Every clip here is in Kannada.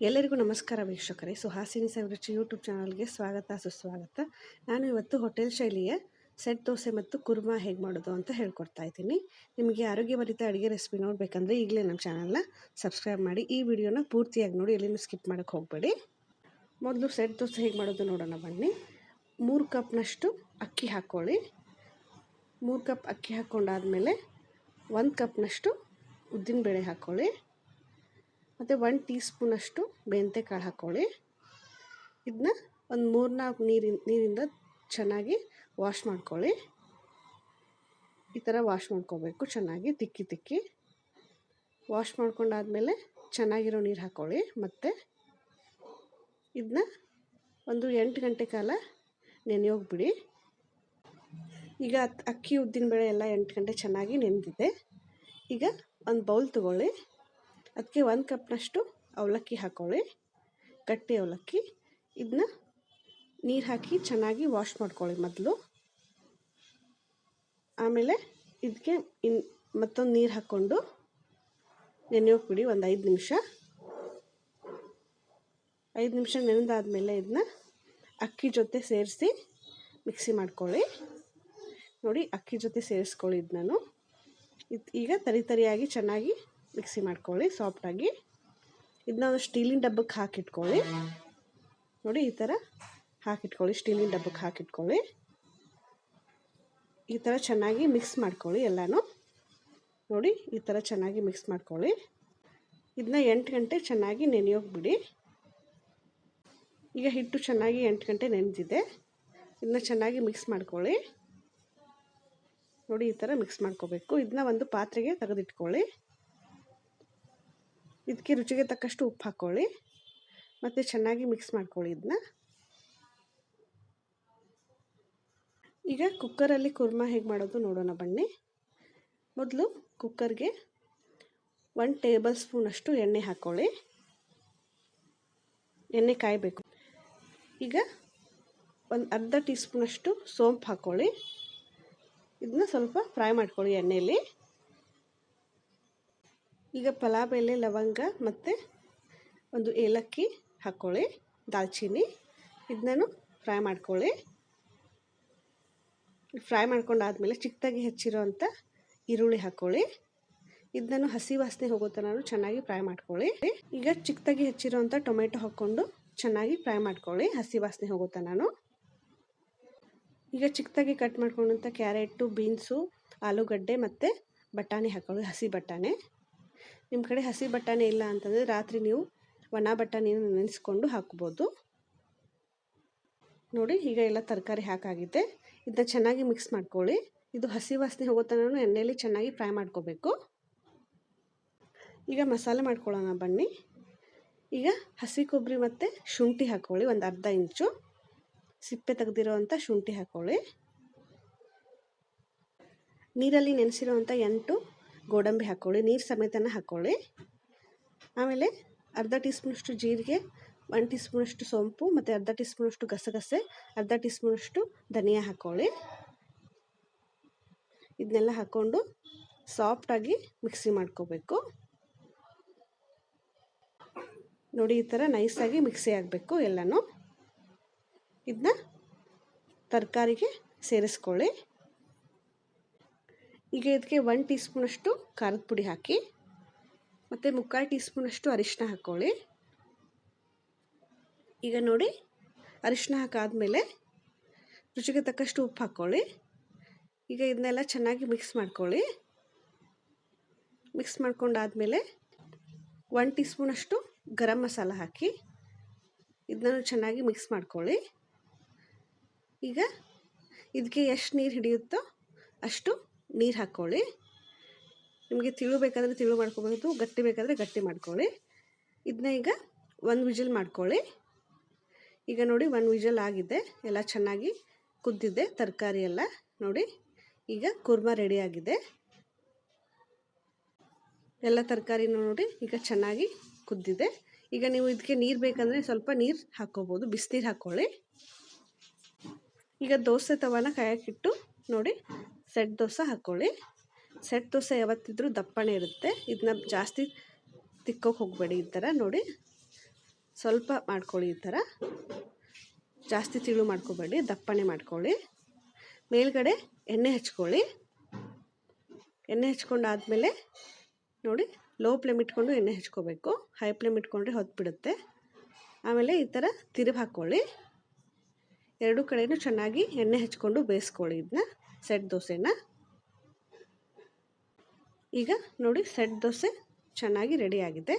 ಎಲ್ಲರಿಗೂ ನಮಸ್ಕಾರ ವೀಕ್ಷಕರೇ. ಸುಹಾಸಿನಿ ಸವಿರುಚಿ ಯೂಟ್ಯೂಬ್ ಚಾನಲ್ಗೆ ಸ್ವಾಗತ, ಸುಸ್ವಾಗತ. ನಾನು ಇವತ್ತು ಹೋಟೆಲ್ ಶೈಲಿಯ ಸೆಟ್ ದೋಸೆ ಮತ್ತು ಕುರ್ಮಾ ಹೇಗೆ ಮಾಡೋದು ಅಂತ ಹೇಳ್ಕೊಡ್ತಾ ಇದ್ದೀನಿ. ನಿಮಗೆ ಆರೋಗ್ಯಭರಿತ ಅಡುಗೆ ರೆಸಿಪಿ ನೋಡಬೇಕಂದ್ರೆ ಈಗಲೇ ನಮ್ಮ ಚಾನಲ್ನ ಸಬ್ಸ್ಕ್ರೈಬ್ ಮಾಡಿ, ಈ ವಿಡಿಯೋನ ಪೂರ್ತಿಯಾಗಿ ನೋಡಿ, ಎಲ್ಲಿನೂ ಸ್ಕಿಪ್ ಮಾಡೋಕ್ಕೆ ಹೋಗಬೇಡಿ. ಮೊದಲು ಸೆಟ್ ದೋಸೆ ಹೇಗೆ ಮಾಡೋದು ನೋಡೋಣ ಬನ್ನಿ. ಮೂರು ಕಪ್ನಷ್ಟು ಅಕ್ಕಿ ಹಾಕ್ಕೊಳ್ಳಿ. ಮೂರು ಕಪ್ ಅಕ್ಕಿ ಹಾಕ್ಕೊಂಡಾದಮೇಲೆ ಒಂದು ಕಪ್ನಷ್ಟು ಉದ್ದಿನಬೇಳೆ ಹಾಕ್ಕೊಳ್ಳಿ. ಮತ್ತು ಒನ್ ಟೀ ಸ್ಪೂನಷ್ಟು ಬೆಂತೆ ಕಾಳು ಹಾಕ್ಕೊಳ್ಳಿ ಇದನ್ನ ಒಂದು ಮೂರ್ನಾಲ್ಕು ನೀರಿನ, ನೀರಿಂದ ಚೆನ್ನಾಗಿ ವಾಶ್ ಮಾಡ್ಕೊಳ್ಳಿ. ಈ ಥರ ವಾಶ್ ಮಾಡ್ಕೋಬೇಕು ಚೆನ್ನಾಗಿ, ತಿಕ್ಕಿ ತಿಕ್ಕಿ. ವಾಶ್ ಮಾಡ್ಕೊಂಡಾದಮೇಲೆ ಚೆನ್ನಾಗಿರೋ ನೀರು ಹಾಕ್ಕೊಳ್ಳಿ ಮತ್ತು ಇದನ್ನ ಒಂದು ಎಂಟು ಗಂಟೆ ಕಾಲ ನೆನೆಯೋಗ್ಬಿಡಿ ಈಗ ಅಕ್ಕಿ ಉದ್ದಿನ ಬೇಳೆ ಎಲ್ಲ ಎಂಟು ಗಂಟೆ ಚೆನ್ನಾಗಿ ನೆನೆದಿದೆ ಈಗ ಒಂದು ಬೌಲ್ ತೊಗೊಳ್ಳಿ. ಅದಕ್ಕೆ ಒಂದು ಕಪ್ನಷ್ಟು ಅವಲಕ್ಕಿ ಹಾಕ್ಕೊಳ್ಳಿ ಗಟ್ಟಿ ಅವಲಕ್ಕಿ. ಇದನ್ನ ನೀರು ಹಾಕಿ ಚೆನ್ನಾಗಿ ವಾಶ್ ಮಾಡ್ಕೊಳ್ಳಿ ಮೊದಲು. ಆಮೇಲೆ ಇದಕ್ಕೆ ಇನ್ ಮತ್ತೊಂದು ನೀರು ಹಾಕ್ಕೊಂಡು ನೆನೆಯೋಕೆ ಬಿಡಿ ಒಂದು ಐದು ನಿಮಿಷ. ಐದು ನಿಮಿಷ ನೆನೆದಾದ್ಮೇಲೆ ಇದನ್ನ ಅಕ್ಕಿ ಜೊತೆ ಸೇರಿಸಿ ಮಿಕ್ಸಿ ಮಾಡ್ಕೊಳ್ಳಿ. ನೋಡಿ ಅಕ್ಕಿ ಜೊತೆ ಸೇರಿಸ್ಕೊಳ್ಳಿ ನಾನು ಇದು ಈಗ ತರಿ ತರಿಯಾಗಿ ಚೆನ್ನಾಗಿ ಮಿಕ್ಸಿ ಮಾಡ್ಕೊಳ್ಳಿ, ಸಾಫ್ಟಾಗಿ. ಇದನ್ನ ಒಂದು ಸ್ಟೀಲಿನ ಡಬ್ಬಕ್ಕೆ ಹಾಕಿಟ್ಕೊಳ್ಳಿ. ನೋಡಿ, ಈ ಥರ ಹಾಕಿಟ್ಕೊಳ್ಳಿ, ಸ್ಟೀಲಿನ ಡಬ್ಬಕ್ಕೆ ಹಾಕಿಟ್ಕೊಳ್ಳಿ. ಈ ಥರ ಚೆನ್ನಾಗಿ ಮಿಕ್ಸ್ ಮಾಡ್ಕೊಳ್ಳಿ ಎಲ್ಲನೂ. ನೋಡಿ, ಈ ಥರ ಚೆನ್ನಾಗಿ ಮಿಕ್ಸ್ ಮಾಡ್ಕೊಳ್ಳಿ. ಇದನ್ನ ಎಂಟು ಗಂಟೆ ಚೆನ್ನಾಗಿ ನೆನೆಯೋಗಿ ಬಿಡಿ ಈಗ ಹಿಟ್ಟು ಚೆನ್ನಾಗಿ ಎಂಟು ಗಂಟೆ ನೆನೆದಿದೆ. ಇದನ್ನ ಚೆನ್ನಾಗಿ ಮಿಕ್ಸ್ ಮಾಡ್ಕೊಳ್ಳಿ. ನೋಡಿ, ಈ ಥರ ಮಿಕ್ಸ್ ಮಾಡ್ಕೋಬೇಕು. ಇದನ್ನ ಒಂದು ಪಾತ್ರೆಗೆ ತೆಗೆದಿಟ್ಕೊಳ್ಳಿ. ಇದಕ್ಕೆ ರುಚಿಗೆ ತಕ್ಕಷ್ಟು ಉಪ್ಪು ಹಾಕ್ಕೊಳ್ಳಿ ಮತ್ತು ಚೆನ್ನಾಗಿ ಮಿಕ್ಸ್ ಮಾಡ್ಕೊಳ್ಳಿ ಇದನ್ನ ಈಗ ಕುಕ್ಕರಲ್ಲಿ ಕುರ್ಮ ಹೇಗೆ ಮಾಡೋದು ನೋಡೋಣ ಬನ್ನಿ. ಮೊದಲು ಕುಕ್ಕರ್ಗೆ ಒನ್ ಟೇಬಲ್ ಸ್ಪೂನಷ್ಟು ಎಣ್ಣೆ ಹಾಕ್ಕೊಳ್ಳಿ ಎಣ್ಣೆ ಕಾಯಬೇಕು. ಈಗ ಒಂದು ಅರ್ಧ ಟೀ ಸ್ಪೂನಷ್ಟು ಸೋಂಪು ಹಾಕ್ಕೊಳ್ಳಿ ಇದನ್ನ ಸ್ವಲ್ಪ ಫ್ರೈ ಮಾಡ್ಕೊಳ್ಳಿ ಎಣ್ಣೆಯಲ್ಲಿ ಈಗ ಪಲಾವ್ ಎಲೆ ಲವಂಗ ಮತ್ತು ಒಂದು ಏಲಕ್ಕಿ ಹಾಕ್ಕೊಳ್ಳಿ ದಾಲ್ಚಿನ್ನಿ. ಇದನ್ನೂ ಫ್ರೈ ಮಾಡ್ಕೊಳ್ಳಿ. ಫ್ರೈ ಮಾಡ್ಕೊಂಡಾದಮೇಲೆ ಚಿಕ್ಕದಾಗಿ ಹೆಚ್ಚಿರೋವಂಥ ಈರುಳ್ಳಿ ಹಾಕ್ಕೊಳ್ಳಿ ಇದನ್ನು ಹಸಿ ವಾಸನೆ ಹೋಗೋ ಥರ ಚೆನ್ನಾಗಿ ಫ್ರೈ ಮಾಡ್ಕೊಳ್ಳಿ. ಈಗ ಚಿಕ್ಕದಾಗಿ ಹೆಚ್ಚಿರೋವಂಥ ಟೊಮೆಟೊ ಹಾಕ್ಕೊಂಡು ಚೆನ್ನಾಗಿ ಫ್ರೈ ಮಾಡ್ಕೊಳ್ಳಿ, ಹಸಿ ವಾಸನೆ ಹೋಗೋ ನಾನು ಈಗ ಚಿಕ್ಕದಾಗಿ ಕಟ್ ಮಾಡ್ಕೊಂಡಂಥ ಕ್ಯಾರೆಟು, ಬೀನ್ಸು, ಆಲೂಗಡ್ಡೆ ಮತ್ತು ಬಟಾಣಿ ಹಾಕ್ಕೊಳ್ಳಿ ಹಸಿ ಬಟಾಣಿ. ನಿಮ್ಮ ಕಡೆ ಹಸಿ ಬಟಾಣಿ ಇಲ್ಲ ಅಂತಂದರೆ ರಾತ್ರಿ ನೀವು ಒಣ ಬಟಾಣಿನ ನೆನೆಸ್ಕೊಂಡು ಹಾಕ್ಬೋದು. ನೋಡಿ, ಈಗ ಎಲ್ಲ ತರಕಾರಿ ಹಾಕಾಗಿದೆ. ಇದನ್ನ ಚೆನ್ನಾಗಿ ಮಿಕ್ಸ್ ಮಾಡ್ಕೊಳ್ಳಿ. ಇದು ಹಸಿ ವಾಸನೆ ಹೋಗೋ ತನಕ ಎಣ್ಣೆಯಲ್ಲಿ ಚೆನ್ನಾಗಿ ಫ್ರೈ ಮಾಡ್ಕೋಬೇಕು. ಈಗ ಮಸಾಲೆ ಮಾಡ್ಕೊಳ್ಳೋಣ ಬನ್ನಿ. ಈಗ ಹಸಿ ಕೊಬ್ಬರಿ ಮತ್ತು ಶುಂಠಿ ಹಾಕ್ಕೊಳ್ಳಿ ಒಂದು ಅರ್ಧ ಇಂಚು. ಸಿಪ್ಪೆ ತೆಗೆದಿರೋವಂಥ ಶುಂಠಿ ಹಾಕ್ಕೊಳ್ಳಿ ನೀರಲ್ಲಿ ನೆನೆಸಿರೋವಂಥ ಎಂಟು ಗೋಡಂಬಿ ಹಾಕ್ಕೊಳ್ಳಿ ನೀರು ಸಮೇತನ ಹಾಕ್ಕೊಳ್ಳಿ ಆಮೇಲೆ ಅರ್ಧ ಟೀ ಸ್ಪೂನಷ್ಟು ಜೀರಿಗೆ ಒನ್ ಟೀ ಸ್ಪೂನಷ್ಟು ಸೋಂಪು ಮತ್ತು ಅರ್ಧ ಟೀ ಸ್ಪೂನಷ್ಟು ಗಸಗಸೆ, ಅರ್ಧ ಟೀ ಸ್ಪೂನಷ್ಟು ಧನಿಯಾ ಹಾಕ್ಕೊಳ್ಳಿ ಇದನ್ನೆಲ್ಲ ಹಾಕ್ಕೊಂಡು ಸಾಫ್ಟಾಗಿ ಮಿಕ್ಸಿ ಮಾಡ್ಕೋಬೇಕು. ನೋಡಿ, ಈ ಥರ ನೈಸಾಗಿ ಮಿಕ್ಸಿ ಆಗಬೇಕು ಎಲ್ಲನೂ. ಇದನ್ನ ತರಕಾರಿಗೆ ಸೇರಿಸ್ಕೊಳ್ಳಿ. ಈಗ ಇದಕ್ಕೆ ಒನ್ ಟೀ ಸ್ಪೂನಷ್ಟು ಖಾರದ ಪುಡಿ ಹಾಕಿ, ಮತ್ತು ಮುಕ್ಕಾಲು ಟೀ ಸ್ಪೂನಷ್ಟು ಅರಿಶಿನ ಹಾಕ್ಕೊಳ್ಳಿ ಈಗ ನೋಡಿ ಅರಿಶಿನ ಹಾಕಾದಮೇಲೆ ರುಚಿಗೆ ತಕ್ಕಷ್ಟು ಉಪ್ಪು ಹಾಕ್ಕೊಳ್ಳಿ ಈಗ ಇದನ್ನೆಲ್ಲ ಚೆನ್ನಾಗಿ ಮಿಕ್ಸ್ ಮಾಡ್ಕೊಳ್ಳಿ. ಮಿಕ್ಸ್ ಮಾಡ್ಕೊಂಡಾದಮೇಲೆ ಒನ್ ಟೀ ಸ್ಪೂನಷ್ಟು ಗರಂ ಮಸಾಲ ಹಾಕಿ ಇದನ್ನು ಚೆನ್ನಾಗಿ ಮಿಕ್ಸ್ ಮಾಡ್ಕೊಳ್ಳಿ. ಈಗ ಇದಕ್ಕೆ ಎಷ್ಟು ನೀರು ಹಿಡಿಯುತ್ತೋ ಅಷ್ಟು ನೀರು ಹಾಕ್ಕೊಳ್ಳಿ ನಿಮಗೆ ತಿಳು ಬೇಕಾದರೆ ತಿಳು ಮಾಡ್ಕೋಬಹುದು ಗಟ್ಟಿ ಬೇಕಾದರೆ ಗಟ್ಟಿ ಮಾಡ್ಕೊಳ್ಳಿ. ಇದನ್ನ ಈಗ ಒಂದು ವಿಜಲ್ ಮಾಡ್ಕೊಳ್ಳಿ. ಈಗ ನೋಡಿ ಒಂದು ವಿಜಲ್ ಆಗಿದೆ, ಎಲ್ಲ ಚೆನ್ನಾಗಿ ಕುದ್ದಿದೆ ತರಕಾರಿ ಎಲ್ಲ ನೋಡಿ ಈಗ ಕುರ್ಮಾ ರೆಡಿಯಾಗಿದೆ ಎಲ್ಲ ತರಕಾರಿನೂ ನೋಡಿ ಈಗ ಚೆನ್ನಾಗಿ ಕುದ್ದಿದೆ ಈಗ ನೀವು ಇದಕ್ಕೆ ನೀರು ಬೇಕಂದರೆ ಸ್ವಲ್ಪ ನೀರು ಹಾಕ್ಕೋಬೋದು, ಬಿಸಿನೀರು ಹಾಕ್ಕೊಳ್ಳಿ ಈಗ ದೋಸೆ ತವನ ಕಾಯಕ್ಕಿಟ್ಟು ನೋಡಿ ಸೆಟ್ ದೋಸೆ ಹಾಕ್ಕೊಳ್ಳಿ. ಸೆಟ್ ದೋಸೆ ಯಾವತ್ತಿದ್ರೂ ದಪ್ಪಣೆ ಇರುತ್ತೆ. ಇದನ್ನ ಜಾಸ್ತಿ ತಿಕ್ಕೋಕೆ ಹೋಗಬೇಡಿ ಈ ಥರ ನೋಡಿ. ಸ್ವಲ್ಪ ಮಾಡ್ಕೊಳ್ಳಿ ಈ ಥರ. ಜಾಸ್ತಿ ತಿಳು ಮಾಡ್ಕೋಬೇಡಿ ದಪ್ಪಣೆ ಮಾಡ್ಕೊಳ್ಳಿ. ಮೇಲ್ಗಡೆ ಎಣ್ಣೆ ಹಚ್ಕೊಳ್ಳಿ. ಎಣ್ಣೆ ಹಚ್ಕೊಂಡಾದಮೇಲೆ ನೋಡಿ, ಲೋ ಫ್ಲೇಮ್ ಇಟ್ಕೊಂಡು ಎಣ್ಣೆ ಹಚ್ಕೋಬೇಕು. ಹೈ ಫ್ಲೇಮ್ ಇಟ್ಕೊಂಡ್ರೆ ಹೊತ್ತು ಬಿಡುತ್ತೆ ಆಮೇಲೆ ಈ ಥರ ತಿರುಗಿ ಹಾಕ್ಕೊಳ್ಳಿ. ಎರಡು ಕಡೆಯೂ ಚೆನ್ನಾಗಿ ಎಣ್ಣೆ ಹಚ್ಕೊಂಡು ಬೇಯಿಸ್ಕೊಳ್ಳಿ ಇದನ್ನ ಸೆಟ್ ದೋಸೆನ? ಈಗ ನೋಡಿ ಸೆಟ್ ದೋಸೆ ಚೆನ್ನಾಗಿ ರೆಡಿಯಾಗಿದೆ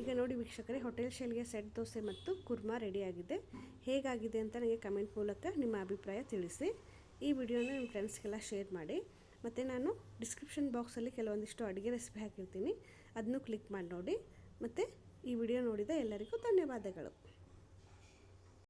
ಈಗ ನೋಡಿ ವೀಕ್ಷಕರೇ ಹೋಟೆಲ್ ಶೈಲಿಯ ಸೆಟ್ ದೋಸೆ ಮತ್ತು ಕುರ್ಮಾ ರೆಡಿಯಾಗಿದೆ ಹೇಗಾಗಿದೆ ಅಂತ ನನಗೆ ಕಮೆಂಟ್ ಮೂಲಕ ನಿಮ್ಮ ಅಭಿಪ್ರಾಯ ತಿಳಿಸಿ. ಈ ವಿಡಿಯೋನ ನಿಮ್ಮ ಫ್ರೆಂಡ್ಸ್ಗೆಲ್ಲ ಶೇರ್ ಮಾಡಿ. ಮತ್ತು ನಾನು ಡಿಸ್ಕ್ರಿಪ್ಷನ್ ಬಾಕ್ಸಲ್ಲಿ ಕೆಲವೊಂದಿಷ್ಟು ಅಡುಗೆ ರೆಸಿಪಿ ಹಾಕಿರ್ತೀನಿ. ಅದನ್ನು ಕ್ಲಿಕ್ ಮಾಡಿ ನೋಡಿ. ಮತ್ತು ಈ ವಿಡಿಯೋ ನೋಡಿದ ಎಲ್ಲರಿಗೂ ಧನ್ಯವಾದಗಳು.